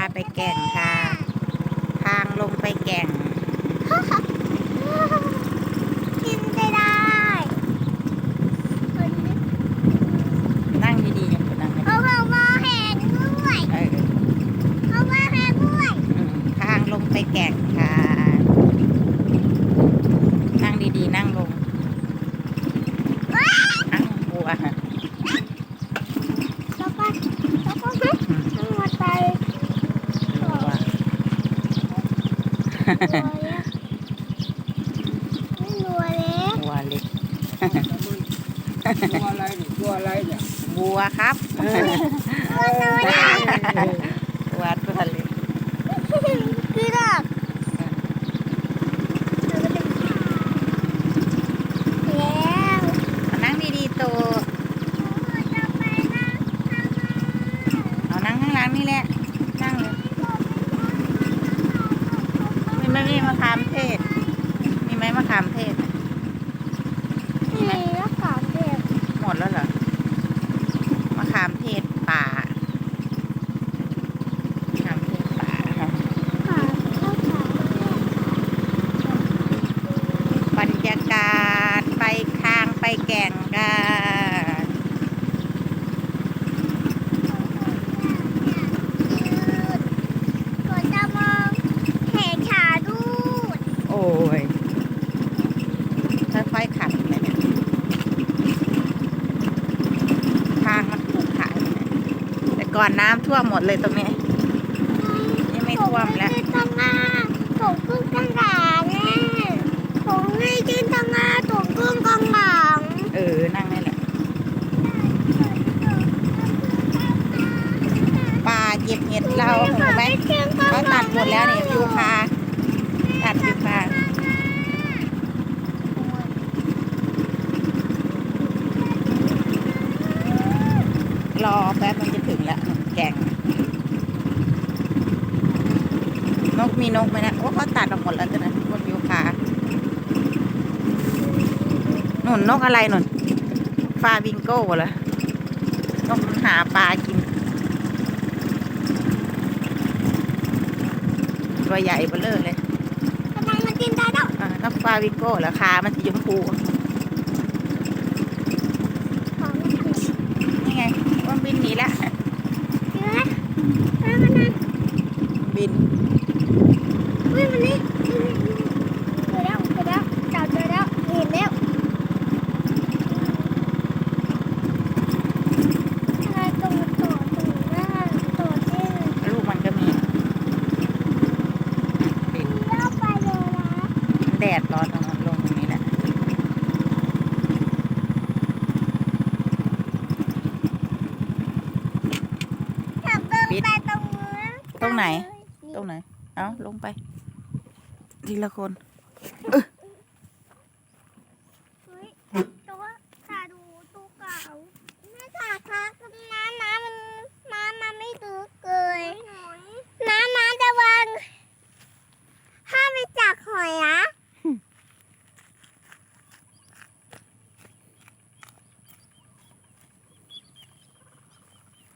าไปแก่งค่ะ ทางลงไปแก่ง กินได้ได้คนนี้ นั่งดีๆยังคุณนั่งไม่ เอา ได้ เอามาแหงด้วย เออ เอามาแหงด้วย อืมทางลงไปแก่งค่ะ นั่งดีๆ นั่งลงอ้าวบัว แล้วก็แล้วก็ฮะทั้งหมดไป บัว ไม่รัวเล็กบัวเล็ก ตัวอะไรนี่ตัวอะไรเนี่ยบัวครับ ตัวน้อยนะบัวตัวเล็ก คือดอกแล้ว นั่งดีๆโต จะไปนั่ง เอานั่งข้างหล่างนี่แหละ นั่งเลยมี ไม่มีมะขามเทศ มีไหมมะขามเทศ นี่แล้วขอเก็บ หมดแล้วเหรอ มะขามเทศป่ามะขามเทศป่า ขาข้าวขา บรรยากาศไปทางไปแก่งกัน ก็จะมองแหกขาดูด โอ้ย ค่อยๆขับเลยเนี่ยทางมันขรุขระอยู่เนี่ยแต่ ก่อนน้ำท่วมหมดเลยตรงนี้ยังไม่ท่วมแล้วผมต้องหน้าผมเพิ่งตั้งหลังแน่ผมไม่ได้ตั้งหน้าผมเพิ่งตั้งหลังเออ นั่งนี่แหละป่าเก็บเห็ดเราเห็นไหมเขาตัดหมดแล้วเนี่ยยูคาตัดยูคารอแป๊บมันจะถึงแล้วแก่ง นก มีนกไหมนะโอ้เขาตัดออกหมดแล้วจ้ะนะบนยูคาหนุนนกอะไรหนุนฟาวิงโก้เหรอนกหาปลากิน ตัวใหญ่เบ้อเลอเลยทำไมมันกินได้ดอกอ่านกฟาวิงโก้เหรอคามันสีชมพู ของมันทำ นี่ไงว่าบินหนีแล้ว เชื้อแล้วมันนั่น บิน อุ้ยมันนี่เจอแล้วเจอแล้วจับเจอแล้วเห็นแล้วอะไรตรงต่อตรงหน้าต่อเส้น ลูกมันก็มีบิน เลี้ยวไปเลยนะ แดดร้อนตรงนั้นลงตรงนี้แหละขับเดินไปตรงนู้นตรงไหน ตรงไหน เอาลงไป ทีละคนเฮ้ยตัวขาดูตัวเก่าแม่ขาคะน้ำน้ำมันน้ำมันไม่ลึกเลยน้ำน้ำจะวางห้ามไปจักหอยนะ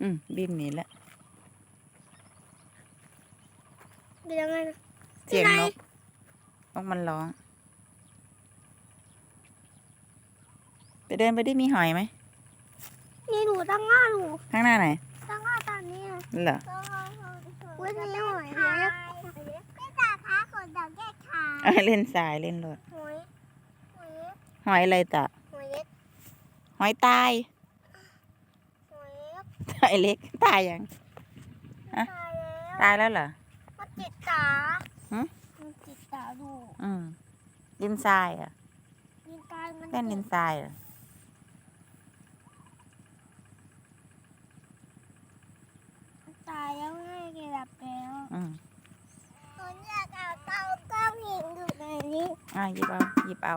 อื มบินหนีแล้วเดี๋ยวมันเสียงนกนกมันร้อง ไปเดินไปได้มีหอยไหมนี่หนูตั้งง่าหนูข้างหน้าไหนตั้งง่าตอนนี้เหรออุ้ยนี่หอยเล็กไม่จ่าขาขนดอกแยกขาเอาเล่นทรายเล่นรถหอยหอยอะไรตะหอยตาย อยเล็กหอยเล็กตายยังฮะตายแล้วตายแล้วเหรอมันจิตตาหึมันจิตตาดูอืมดินทรายเหรอะดินตายมันเล่นดินทรายเหรอตายแล้วไงแกหลับแล้วอืมคนอยากเอาเตาก้องหินอยู่ในนี้อะหยิบเอาหยิบเอา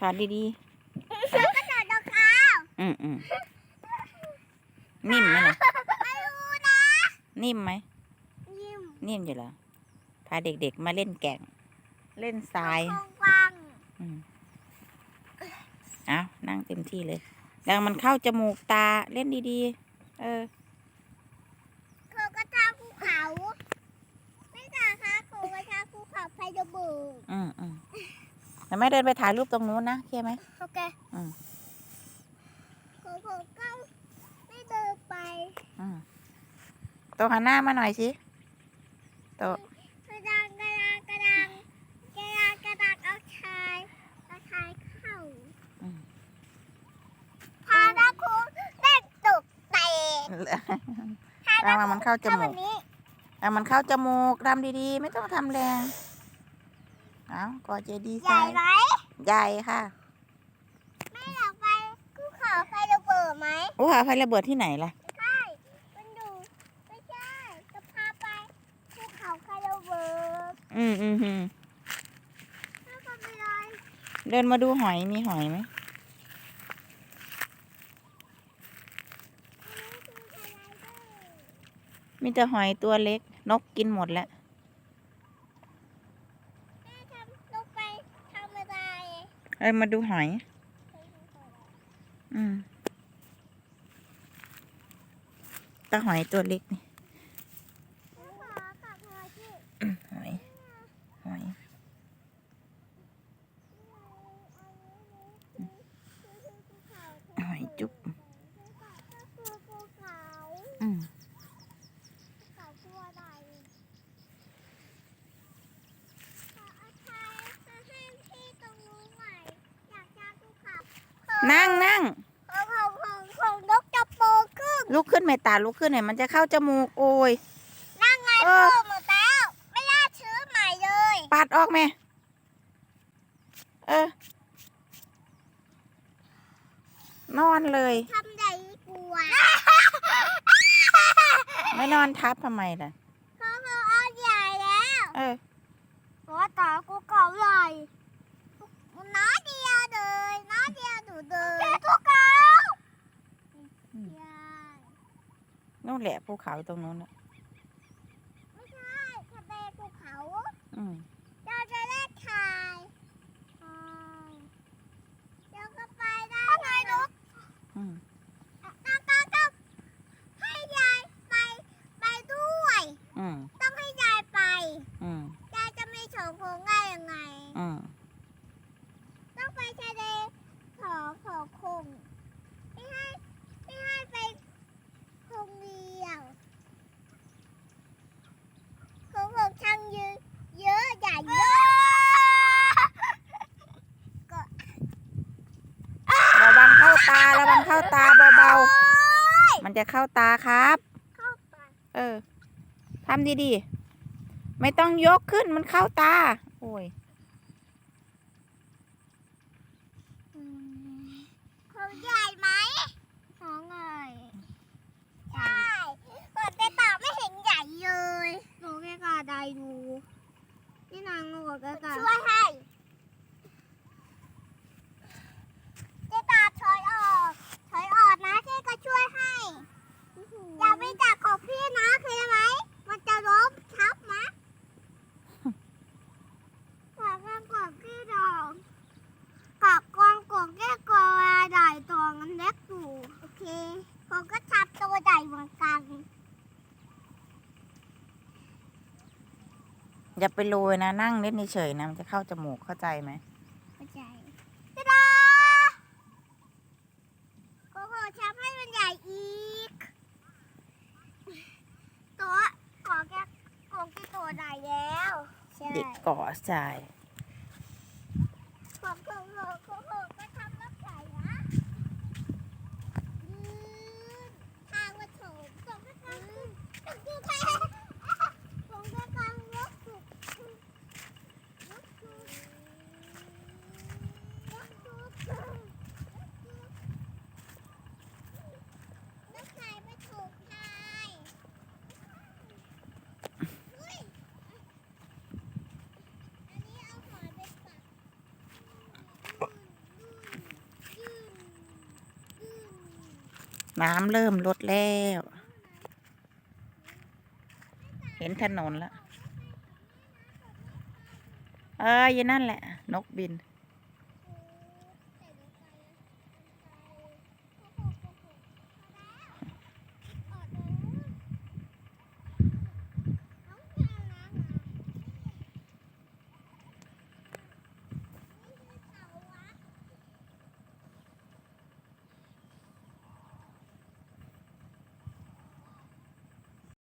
ขาดีเสียงกระโดดนกเก้าๆอืมอืมนิ่มไหมล่ะไม่รู้นะนิ่มไหมยิ้มนิ่มอยู่เหรอพาเด็กๆมาเล่นแก่ง เล่นทรายคงฟังอืมเอานั่งเต็มที่เลยแล้วมันเข้าจมูกตาเล่นดีๆ เออเธอกระทาภูเขา ไม่จ้าคะโคกระทาภูเขาไฟระเบิดอืมอืม แต่แม่เดินไปถ่ายรูปตรงนู้นนะโอเคไหมโอเคอืมโคโคก็ไม่เดินไปอืมโตหันหน้ามาหน่อยสิโตกระดังกระดังกระดังกระดังกระดังเอาชายเอาชายเข้าอืมพาดาคุเล่นตุกเตะระวังมันเข้าจถ้ามูวักนนี้เอามันเข้าจมูกทำดีๆ ไม่ต้องทำแรง เอากอเจดีใหไซญ่น์ไหมใหญ่ค่ะไม่อยากไปภูเขาไฟระเบิดไหมโอ้หาไฟระเบิดที่ไหนล่ะ ใช่มันอยู่ไม่ใช่จะพาไปภูเขาไฟระเบิดอืมอืมอืมถ้าก็ไปเลยเดินมาดูหอยมีหอยไหมอันนี้คือสไลเดอร์มีแต่หอยตัวเล็ก นกกินหมดแล้ว แม่ทำลงไปทำอะไร เอ้ยมาดูหอย อืมตาหอยตัวเล็กนี่ ขอกลับมาที่ อืมหอย หอย หอยจุ๊บ ก็คือภูเขา อืม ภูเขาตัวใดขออาชายมาให้ที่ตรงนู้นหน่อยอยากจะภูเขา นั่งนั่งของของของนกจะโปขึ้นลุกขึ้นไม่ตาลุกขึ้นเนี่ยมันจะเข้าจมูกโอ้ย นั่งไงเอพ่อหมดแล้วไม่น่าชื้อใหม่เลยปัดออกไหมเออ นอนเลย ทำใหญ่กลัวไม่นอนทับทำไมล่ะพ่อเขาเอาใหญ่แล้วเออหัวตากูเก่าใหญ่น้าเดีย เลยน้าเดียวหนูเลยตัวเก่าอืมใหญ่นู่นแหละภูเขาตรงนู้นน่ะไม่ใช่ทะเลภูเขาอืม เราจะเล่นถ่ายอ่าเดี๋ยวก็ไปได้ไงลูก อืม ต้องต้องต้องให้ยายไปไปด้วย อืม ต้องให้ยายไป อืม ยายจะไม่โฉมโคงได้ยังไง อืม ต้องไปทะเลขอขอคงไม่ให้ไม่ให้ไปคงเดียวคงคงช่างเยอะเยอะใหญ่เยอะก็ ระวังเข้า ตาระวังเข้าตาเบาโอ๊ยๆมันจะเข้าตาครับเข้าไปเออทำดีๆ ไม่ต้องยกขึ้นมันเข้าตา โอ้ย ของใหญ่ไหมของใหญ่ใช่ก่อนไปป่าไม่เห็นใหญ่เลยหนูแค่กาได้ดูนี่นางงูกับกาช่วยให้เจ๊ตาถอยออกถอยออกนะเจ๊ก็ช่วยให้ อย่าไปจับของพี่นะเคยไหม มันจะล้มทับนะขอกันก่อนพี่ดองกับกองกองแก้กอใหญ่ตองอันเล็กอยู่โอเคผมก็ทับตัวใหญ่เหมือนกัน อย่าไปโรยนะ นั่งเล่นเฉยๆนะ มันจะเข้าจมูกเข้าใจไหมเข้าใจตาดาโอ้โหทับให้มันใหญ่อีก ตัวกองแก้กองที่ตัวใหญ่แล้วใช่เด็กก่อใจ ของของของของของก็ทำรับใหญ่นะยืนทางมาโถมส่งให้กันส่งให้กันส่งให้กันยกสุดยกสุดยกสุดนักขายไปถูกทาย น้ำเริ่มลดแล้ว เห็นถนนแล้ว เอออยู่นั่นแหละ นกบิน